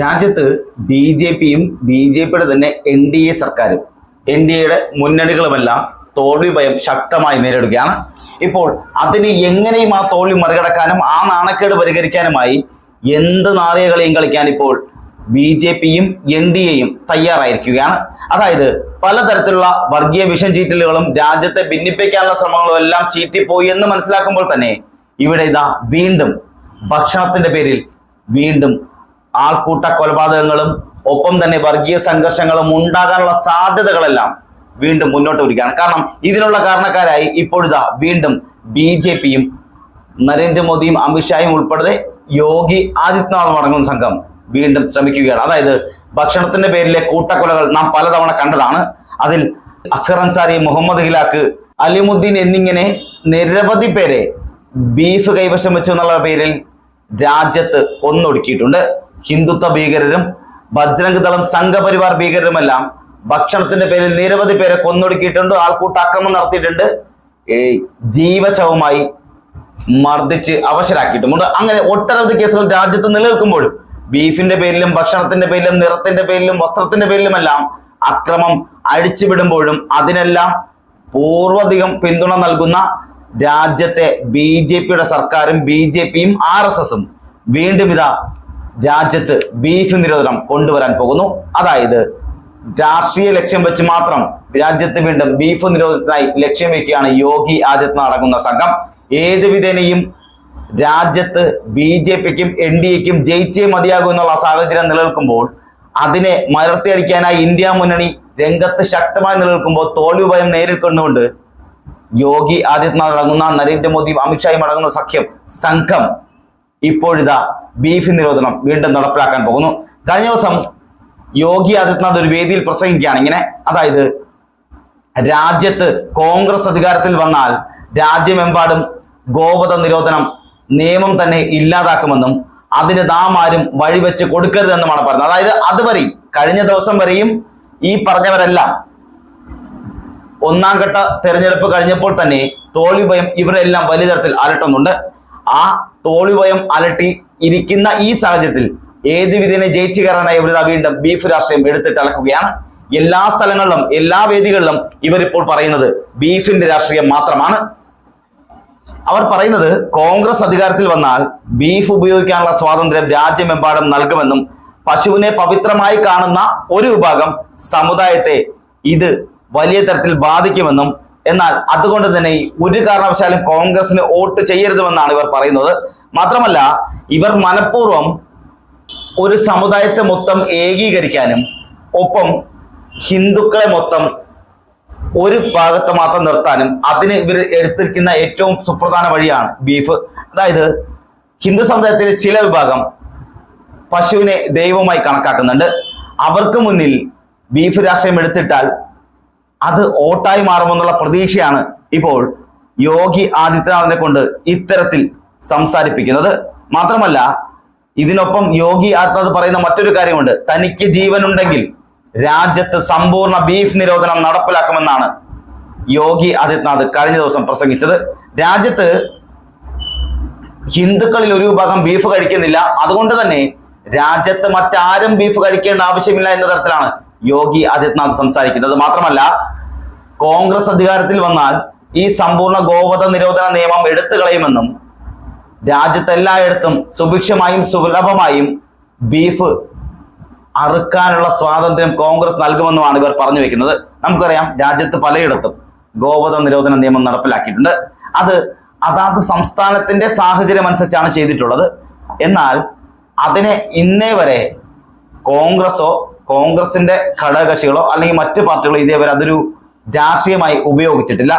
രാജ്യത്ത് B J പിയും B J പിയുടെ തന്നെ എൻ ഡി എ സർക്കാരും എൻ ഡി എയുടെ മുന്നണികളുമെല്ലാം തോൽവി ഭയം ശക്തമായി നേരിടുകയാണ്. ഇപ്പോൾ അതിന് എങ്ങനെയും ആ തോൽവി മറികടക്കാനും ആ നാണക്കേട് പരിഹരിക്കാനുമായി എന്ത് നാളികളെയും കളിക്കാൻ ഇപ്പോൾ ബി ജെ പിയും എൻ ഡി എയും തയ്യാറായിരിക്കുകയാണ്. അതായത് പലതരത്തിലുള്ള വർഗീയ വിഷം ചീറ്റലുകളും രാജ്യത്തെ ഭിന്നിപ്പിക്കാനുള്ള ശ്രമങ്ങളും എല്ലാം ചീറ്റിപ്പോയി എന്ന് മനസ്സിലാക്കുമ്പോൾ തന്നെ ഇവിടെ ഇതാ വീണ്ടും ഭക്ഷണത്തിന്റെ പേരിൽ വീണ്ടും ആൾക്കൂട്ട കൊലപാതകങ്ങളും ഒപ്പം തന്നെ വർഗീയ സംഘർഷങ്ങളും ഉണ്ടാകാനുള്ള സാധ്യതകളെല്ലാം വീണ്ടും മുന്നോട്ട് വരികയാണ്. കാരണം ഇതിനുള്ള കാരണക്കാരായി ഇപ്പോഴിതാ വീണ്ടും ബി ജെ പിയും നരേന്ദ്രമോദിയും അമിത്ഷായും ഉൾപ്പെടെ യോഗി ആദിത്യനാഥും അടങ്ങുന്ന സംഘം വീണ്ടും ശ്രമിക്കുകയാണ്. അതായത് ഭക്ഷണത്തിന്റെ പേരിലെ കൂട്ടക്കൊലകൾ നാം പലതവണ കണ്ടതാണ്. അതിൽ അസ്ഹർ അൻസാരി മുഹമ്മദ് ഹിലാക്ക് അലിമുദ്ദീൻ എന്നിങ്ങനെ നിരവധി പേരെ ബീഫ് കൈവശം വെച്ചു എന്നുള്ള പേരിൽ രാജ്യത്ത് കൊന്നൊടുക്കിയിട്ടുണ്ട്. ഹിന്ദുത്വ ഭീകരരും ബജ്രംഗ് ദളം സംഘപരിവാർ ഭീകരരുമെല്ലാം ഭക്ഷണത്തിന്റെ പേരിൽ നിരവധി പേരെ കൊന്നൊടുക്കിയിട്ടുണ്ട് ആൾക്കൂട്ട ആക്രമണം നടത്തിയിട്ടുണ്ട് ജീവചവുമായി മർദ്ദിച്ച് അവശരാക്കിയിട്ടുമുണ്ട്. അങ്ങനെ ഒട്ടനവധി കേസുകൾ രാജ്യത്ത് നിലനിൽക്കുമ്പോഴും ബീഫിന്റെ പേരിലും ഭക്ഷണത്തിന്റെ പേരിലും നിറത്തിന്റെ പേരിലും വസ്ത്രത്തിന്റെ പേരിലുമെല്ലാം അക്രമം അഴിച്ചുവിടുമ്പോഴും അതിനെല്ലാം പൂർവധികം പിന്തുണ നൽകുന്ന രാജ്യത്തെ ബി ജെ പിയുടെ സർക്കാരും ബി ജെ പിയും ആർ എസ് എസും വീണ്ടും ഇതാ രാജ്യത്ത് ബീഫ് നിരോധനം കൊണ്ടുവരാൻ പോകുന്നു. അതായത് രാഷ്ട്രീയ ലക്ഷ്യം വെച്ച് മാത്രം രാജ്യത്ത് വീണ്ടും ബീഫ് നിരോധനത്തിനായി ലക്ഷ്യം വെക്കുകയാണ് യോഗി ആദിത്യനാഥ് അടങ്ങുന്ന സംഘം. ഏത് വിധേനയും രാജ്യത്ത് ബി ജെ പിക്കും എൻ ഡി എക്കും ജയിച്ചേ മതിയാകൂ എന്നുള്ള സാഹചര്യം നിലനിൽക്കുമ്പോൾ അതിനെ മലർത്തിയടിക്കാനായി ഇന്ത്യ മുന്നണി രംഗത്ത് ശക്തമായി നിലനിൽക്കുമ്പോൾ തോൽവി ഭയം നേരിട്ടുകൊണ്ടുകൊണ്ട് യോഗി ആദിത്യനാഥ് അടങ്ങുന്ന നരേന്ദ്രമോദി അമിത്ഷായും അടങ്ങുന്ന സഖ്യം സംഘം ഇപ്പോഴിതാ ബീഫ് നിരോധനം വീണ്ടും നടപ്പിലാക്കാൻ പോകുന്നു. കഴിഞ്ഞ ദിവസം യോഗി ആദിത്യനാഥ് ഒരു വേദിയിൽ പ്രസംഗിക്കുകയാണ്. ഇങ്ങനെ അതായത് രാജ്യത്ത് കോൺഗ്രസ് അധികാരത്തിൽ വന്നാൽ രാജ്യമെമ്പാടും ഗോവധ നിരോധനം നിയമം തന്നെ ഇല്ലാതാക്കുമെന്നും അതിന് നാം ആരും വഴിവെച്ച് കൊടുക്കരുതെന്നുമാണ് പറഞ്ഞത്. അതായത് അതുവരെയും കഴിഞ്ഞ ദിവസം വരെയും ഈ പറഞ്ഞവരെല്ലാം ഒന്നാം ഘട്ട തെരഞ്ഞെടുപ്പ് കഴിഞ്ഞപ്പോൾ തന്നെ തോൽവി ഭയം ഇവരെല്ലാം വലിയ തരത്തിൽ അലട്ടുന്നുണ്ട് ആ തോളിവയം അലട്ടി ഇരിക്കുന്ന ഈ സാഹചര്യത്തിൽ ഏത് വിധേനെ ജയിച്ചു കയറാനായി ഇവർ വീണ്ടും ബീഫ് രാഷ്ട്രീയം എടുത്തിട്ട് അലക്കുകയാണ്. എല്ലാ സ്ഥലങ്ങളിലും എല്ലാ വേദികളിലും ഇവരിപ്പോൾ പറയുന്നത് ബീഫിന്റെ രാഷ്ട്രീയം മാത്രമാണ്. അവർ പറയുന്നത് കോൺഗ്രസ് അധികാരത്തിൽ വന്നാൽ ബീഫ് ഉപയോഗിക്കാനുള്ള സ്വാതന്ത്ര്യം രാജ്യമെമ്പാടും നൽകുമെന്നും പശുവിനെ പവിത്രമായി കാണുന്ന ഒരു വിഭാഗം സമുദായത്തെ ഇത് വലിയ തരത്തിൽ ബാധിക്കുമെന്നും എന്നാൽ അതുകൊണ്ട് തന്നെ ഒരു കാരണവശാലും കോൺഗ്രസിന് വോട്ട് ചെയ്യരുതുമെന്നാണ് ഇവർ പറയുന്നത്. മാത്രമല്ല ഇവർ മനഃപൂർവം ഒരു സമുദായത്തെ മൊത്തം ഏകീകരിക്കാനും ഒപ്പം ഹിന്ദുക്കളെ മൊത്തം ഒരു ഭാഗത്ത് മാത്രം നിർത്താനും അതിന് ഇവർ എടുത്തിരിക്കുന്ന ഏറ്റവും സുപ്രധാന വഴിയാണ് ബീഫ് അതായത് ഹിന്ദു സമുദായത്തിലെ ചില വിഭാഗം പശുവിനെ ദൈവമായി കണക്കാക്കുന്നുണ്ട്. അവർക്ക് മുന്നിൽ ബീഫ് രാഷ്ട്രീയം എടുത്തിട്ടാൽ അത് ഓട്ടായി മാറുമെന്നുള്ള പ്രതീക്ഷയാണ് ഇപ്പോൾ യോഗി ആദിത്യനാഥിനെ കൊണ്ട് ഇത്തരത്തിൽ സംസാരിപ്പിക്കുന്നത്. മാത്രമല്ല ഇതിനൊപ്പം യോഗി ആദിത്യനാഥ് പറയുന്ന മറ്റൊരു കാര്യമുണ്ട്. തനിക്ക് ജീവനുണ്ടെങ്കിൽ രാജ്യത്ത് സമ്പൂർണ ബീഫ് നിരോധനം നടപ്പിലാക്കുമെന്നാണ് യോഗി ആദിത്യനാഥ് കഴിഞ്ഞ ദിവസം പ്രസംഗിച്ചത്. രാജ്യത്ത് ഹിന്ദുക്കളിൽ ഒരു വിഭാഗം ബീഫ് കഴിക്കുന്നില്ല. അതുകൊണ്ട് തന്നെ രാജ്യത്ത് മറ്റാരും ബീഫ് കഴിക്കേണ്ട ആവശ്യമില്ല എന്ന തരത്തിലാണ് യോഗി ആദിത്യനാഥ് സംസാരിക്കുന്നത്. മാത്രമല്ല കോൺഗ്രസ് അധികാരത്തിൽ വന്നാൽ ഈ സമ്പൂർണ ഗോവധ നിരോധന നിയമം എടുത്തു കളയുമെന്നും രാജ്യത്ത് എല്ലായിടത്തും സുഭിക്ഷമായും സുലഭമായും ബീഫ് അറുക്കാനുള്ള സ്വാതന്ത്ര്യം കോൺഗ്രസ് നൽകുമെന്നുമാണ് ഇവർ പറഞ്ഞു വെക്കുന്നത്. നമുക്കറിയാം രാജ്യത്ത് പലയിടത്തും ഗോവധ നിരോധന നിയമം നടപ്പിലാക്കിയിട്ടുണ്ട്. അത് അതാത് സംസ്ഥാനത്തിന്റെ സാഹചര്യം അനുസരിച്ചാണ് ചെയ്തിട്ടുള്ളത്. എന്നാൽ അതിനെ ഇന്നേ വരെ കോൺഗ്രസോ കോൺഗ്രസിന്റെ ഘടകകക്ഷികളോ അല്ലെങ്കിൽ മറ്റു പാർട്ടികളോ ഇതേവരെ അതൊരു രാഷ്ട്രീയമായി ഉപയോഗിച്ചിട്ടില്ല.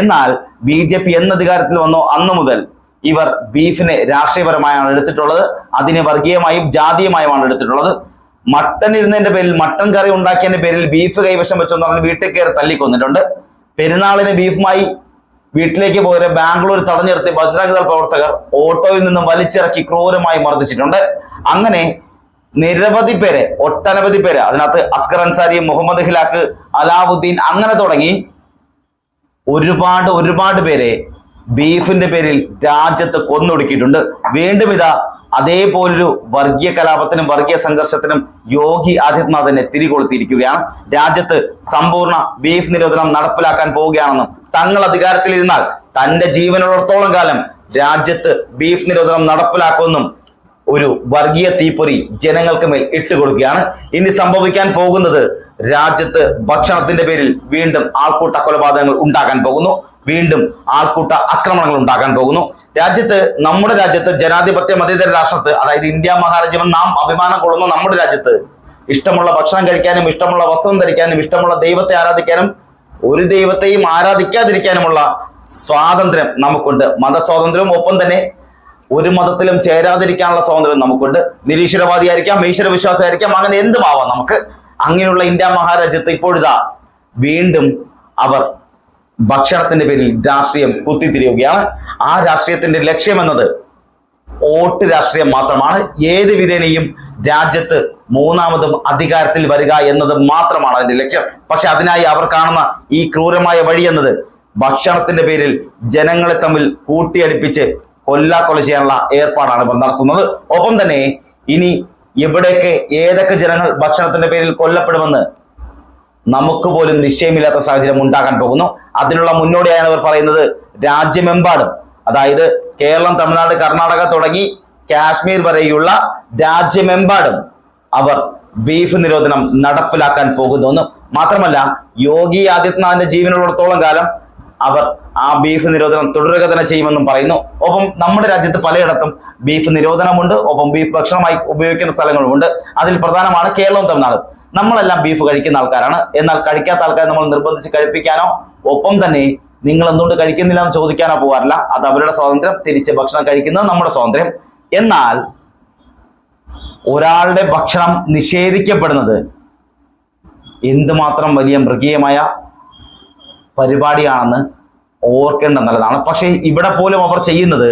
എന്നാൽ ബി ജെ പി എന്ന അധികാരത്തിൽ വന്നോ. അന്നു മുതൽ ഇവർ ബീഫിനെ രാഷ്ട്രീയപരമായാണ് എടുത്തിട്ടുള്ളത്. അതിനെ വർഗീയമായും ജാതീയമായുമാണ് എടുത്തിട്ടുള്ളത്. മട്ടൻ ഇരുന്നതിന്റെ പേരിൽ മട്ടൻ കറി ഉണ്ടാക്കിയതിന്റെ പേരിൽ ബീഫ് കൈവശം വെച്ചെന്ന് പറഞ്ഞ് വീട്ടിൽ കയറി തല്ലിക്കൊന്നിട്ടുണ്ട്. പെരുന്നാളിന് ബീഫുമായി വീട്ടിലേക്ക് പോയ ബാംഗ്ലൂർ തടഞ്ഞു നിർത്തി ബജ്രംഗ് പ്രവർത്തകർ ഓട്ടോയിൽ നിന്നും വലിച്ചിറക്കി ക്രൂരമായി മർദ്ദിച്ചിട്ടുണ്ട്. അങ്ങനെ നിരവധി പേരെ ഒട്ടനവധി പേര് അതിനകത്ത് അസ്കർ അൻസാരി മുഹമ്മദ് ഹിലാക്ക് അലാവുദ്ദീൻ അങ്ങനെ തുടങ്ങി ഒരുപാട് ഒരുപാട് പേരെ ബീഫിന്റെ പേരിൽ രാജ്യത്ത് കൊന്നൊടുക്കിയിട്ടുണ്ട്. വീണ്ടും ഇതാ അതേപോലൊരു വർഗീയ കലാപത്തിനും വർഗീയ സംഘർഷത്തിനും യോഗി ആദിത്യനാഥിനെ തിരികൊളുത്തിയിരിക്കുകയാണ്. രാജ്യത്ത് സമ്പൂർണ ബീഫ് നിരോധനം നടപ്പിലാക്കാൻ പോവുകയാണെന്നും തങ്ങൾ അധികാരത്തിലിരുന്നാൽ തന്റെ ജീവനുള്ളിടത്തോളം കാലം രാജ്യത്ത് ബീഫ് നിരോധനം നടപ്പിലാക്കുമെന്നും ഒരു വർഗീയ തീപ്പൊരി ജനങ്ങൾക്ക് മേൽ ഇട്ടുകൊടുക്കുകയാണ് ഇനി സംഭവിക്കാൻ പോകുന്നത് രാജ്യത്ത് ഭക്ഷണത്തിന്റെ പേരിൽ വീണ്ടും ആൾക്കൂട്ട കൊലപാതകങ്ങൾ ഉണ്ടാകാൻ പോകുന്നു. വീണ്ടും ആൾക്കൂട്ട ആക്രമണങ്ങൾ ഉണ്ടാകാൻ പോകുന്നു. രാജ്യത്ത് നമ്മുടെ രാജ്യത്ത് ജനാധിപത്യ മതേതര രാഷ്ട്രത്ത് അതായത് ഇന്ത്യ മഹാരാജ്യം നാം അഭിമാനം കൊള്ളുന്ന നമ്മുടെ രാജ്യത്ത്. ഇഷ്ടമുള്ള ഭക്ഷണം കഴിക്കാനും ഇഷ്ടമുള്ള വസ്ത്രം ധരിക്കാനും ഇഷ്ടമുള്ള ദൈവത്തെ ആരാധിക്കാനും ഒരു ദൈവത്തെയും ആരാധിക്കാതിരിക്കാനുമുള്ള സ്വാതന്ത്ര്യം നമുക്കുണ്ട്. മതസ്വാതന്ത്ര്യവും ഒപ്പം തന്നെ ഒരു മതത്തിലും ചേരാതിരിക്കാനുള്ള സ്വാതന്ത്ര്യം നമുക്കുണ്ട്. നിരീശ്വരവാദിയായിരിക്കാം ഈശ്വര വിശ്വാസമായിരിക്കാം അങ്ങനെ എന്തുമാവാം നമുക്ക്. അങ്ങനെയുള്ള ഇന്ത്യ മഹാരാജ്യത്ത് ഇപ്പോഴിതാ വീണ്ടും അവർ ഭക്ഷണത്തിന്റെ പേരിൽ രാഷ്ട്രീയം കുത്തിത്തിരിയുകയാണ്. ആ രാഷ്ട്രീയത്തിന്റെ ലക്ഷ്യമെന്നത് വോട്ട് രാഷ്ട്രീയം മാത്രമാണ്. ഏത് വിധേനയും രാജ്യത്ത് മൂന്നാമതും അധികാരത്തിൽ വരിക എന്നത് മാത്രമാണ് അതിന്റെ ലക്ഷ്യം. പക്ഷെ അതിനായി അവർ കാണുന്ന ഈ ക്രൂരമായ വഴി എന്നത് ഭക്ഷണത്തിന്റെ പേരിൽ ജനങ്ങളെ തമ്മിൽ കൂട്ടിയടിപ്പിച്ച് കൊല്ലാക്കൊല ചെയ്യാനുള്ള ഏർപ്പാടാണ് ഇവർ നടത്തുന്നത്. ഒപ്പം തന്നെ ഇനി എവിടെയൊക്കെ ഏതൊക്കെ ജനങ്ങൾ ഭക്ഷണത്തിന്റെ പേരിൽ കൊല്ലപ്പെടുമെന്ന് നമുക്ക് പോലും നിശ്ചയമില്ലാത്ത സാഹചര്യം ഉണ്ടാകാൻ പോകുന്നു. അതിനുള്ള മുന്നോടിയാണ് ഇവർ പറയുന്നത് രാജ്യമെമ്പാടും. അതായത് കേരളം തമിഴ്നാട് കർണാടക തുടങ്ങി കാശ്മീർ വരെയുള്ള രാജ്യമെമ്പാടും അവർ ബീഫ് നിരോധനം നടപ്പിലാക്കാൻ പോകുന്നു മാത്രമല്ല യോഗി ആദിത്യനാഥിന്റെ ജീവനുള്ളിടത്തോളം കാലം അവർ ആ ബീഫ് നിരോധനം തുടരുക തന്നെ ചെയ്യുമെന്നും പറയുന്നു. ഒപ്പം നമ്മുടെ രാജ്യത്ത് പലയിടത്തും ബീഫ് നിരോധനമുണ്ട്. ഒപ്പം ബീഫ് ഭക്ഷണമായി ഉപയോഗിക്കുന്ന സ്ഥലങ്ങളുമുണ്ട്. അതിൽ പ്രധാനമാണ് കേരളവും തമിഴ്നാടും. നമ്മളെല്ലാം ബീഫ് കഴിക്കുന്ന ആൾക്കാരാണ്. എന്നാൽ കഴിക്കാത്ത ആൾക്കാരെ നമ്മൾ നിർബന്ധിച്ച് കഴിപ്പിക്കാനോ ഒപ്പം തന്നെ നിങ്ങൾ എന്തുകൊണ്ട് കഴിക്കുന്നില്ല എന്ന് ചോദിക്കാനോ പോകാറില്ല. അത് അവരുടെ സ്വാതന്ത്ര്യം. തിരിച്ച് ഭക്ഷണം കഴിക്കുന്നത് നമ്മുടെ സ്വാതന്ത്ര്യം. എന്നാൽ ഒരാളുടെ ഭക്ഷണം നിഷേധിക്കപ്പെടുന്നത് എന്തുമാത്രം വലിയ മൃഗീയമായ പരിപാടിയാണെന്ന് ഓർക്കേണ്ട നല്ലതാണ് പക്ഷേ ഇവിടെ പോലും അവർ ചെയ്യുന്നത്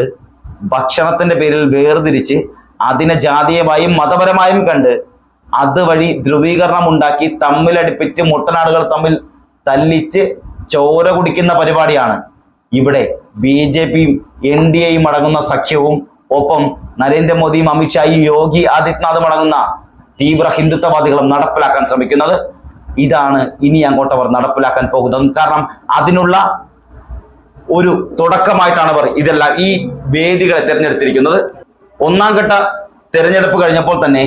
ഭക്ഷണത്തിന്റെ പേരിൽ വേർതിരിച്ച് അതിനെ ജാതീയമായും മതപരമായും കണ്ട് അതുവഴി ധ്രുവീകരണം ഉണ്ടാക്കി തമ്മിലടിപ്പിച്ച് മുട്ടനാടുകൾ തമ്മിൽ തല്ലിച്ച് ചോര കുടിക്കുന്ന പരിപാടിയാണ് ഇവിടെ. ബി ജെ പിയും എൻ ഡി എയും അടങ്ങുന്ന സഖ്യവും ഒപ്പം നരേന്ദ്രമോദിയും അമിത്ഷായും യോഗി ആദിത്യനാഥും അടങ്ങുന്ന തീവ്ര ഹിന്ദുത്വവാദികളും നടപ്പിലാക്കാൻ ശ്രമിക്കുന്നത് ഇതാണ് ഇനി അങ്ങോട്ട് അവർ നടപ്പിലാക്കാൻ പോകുന്നത്. കാരണം അതിനുള്ള ഒരു തുടക്കമായിട്ടാണ് അവർ ഇതെല്ലാം ഈ വേദികളെ തിരഞ്ഞെടുത്തിരിക്കുന്നത്. ഒന്നാം ഘട്ട തിരഞ്ഞെടുപ്പ് കഴിഞ്ഞപ്പോൾ തന്നെ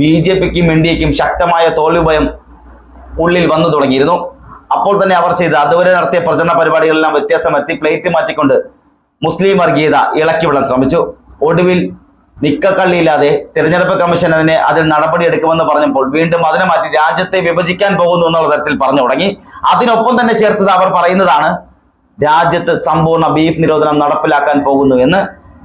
ബി ജെ പിക്കും എൻ ശക്തമായ തോൽവി ഭയം ഉള്ളിൽ വന്നു തുടങ്ങിയിരുന്നു. അപ്പോൾ തന്നെ അവർ ചെയ്ത് അതുവരെ നടത്തിയ പ്രചരണ പരിപാടികളെല്ലാം വ്യത്യാസം വരുത്തി പ്ലേറ്റ് മാറ്റിക്കൊണ്ട് മുസ്ലിം വർഗീയത ഇളക്കി വിടാൻ ശ്രമിച്ചു. ഒടുവിൽ നിക്കക്കള്ളിയില്ലാതെ തിരഞ്ഞെടുപ്പ് കമ്മീഷൻ അതിനെ അതിൽ നടപടിയെടുക്കുമെന്ന് പറഞ്ഞപ്പോൾ വീണ്ടും അതിനെ മാറ്റി രാജ്യത്തെ വിഭജിക്കാൻ പോകുന്നു എന്നുള്ള തരത്തിൽ പറഞ്ഞു തുടങ്ങി. അതിനൊപ്പം തന്നെ ചേർത്തത് അവർ പറയുന്നതാണ് രാജ്യത്ത് സമ്പൂർണ ബീഫ് നിരോധനം നടപ്പിലാക്കാൻ പോകുന്നു എന്ന്.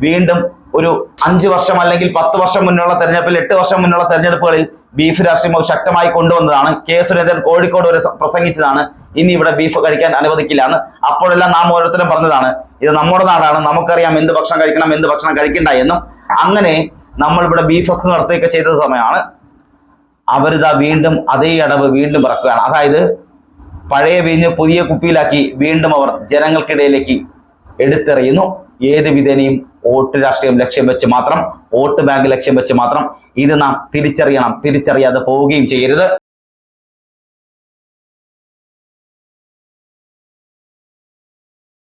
വീണ്ടും ഒരു അഞ്ച് വർഷം അല്ലെങ്കിൽ പത്ത് വർഷം മുന്നുള്ള തെരഞ്ഞെടുപ്പിൽ എട്ട് വർഷം മുന്നുള്ള തെരഞ്ഞെടുപ്പുകളിൽ ബീഫ് രാഷ്ട്രീയം ശക്തമായി കൊണ്ടുവന്നതാണ്. കെ സുരേന്ദ്രൻ കോഴിക്കോട് വരെ പ്രസംഗിച്ചതാണ് ഇനി ഇവിടെ ബീഫ് കഴിക്കാൻ അനുവദിക്കില്ല എന്ന്. അപ്പോഴെല്ലാം നാം ഓരോരുത്തരും പറഞ്ഞതാണ് ഇത് നമ്മുടെ നാടാണ് നമുക്കറിയാം എന്ത് ഭക്ഷണം കഴിക്കണം എന്ത് ഭക്ഷണം കഴിക്കണ്ട എന്നും. അങ്ങനെ നമ്മൾ ഇവിടെ ബീഫ് ഫസ്റ്റ് നടത്തുകയൊക്കെ ചെയ്ത സമയമാണ്. അവരിതാ വീണ്ടും അതേ അടവ് വീണ്ടും ഇറക്കുകയാണ്. അതായത് പഴയ വീഞ്ഞ് പുതിയ കുപ്പിയിലാക്കി വീണ്ടും അവർ ജനങ്ങൾക്കിടയിലേക്ക് എടുത്തെറിയുന്നു. ഏത് വിധേനയും വോട്ട് രാഷ്ട്രീയം ലക്ഷ്യം വെച്ച് മാത്രം വോട്ട് ബാങ്ക് ലക്ഷ്യം വെച്ച് മാത്രം ഇത് നാം തിരിച്ചറിയണം. തിരിച്ചറിയാതെ പോവുകയും ചെയ്യരുത്.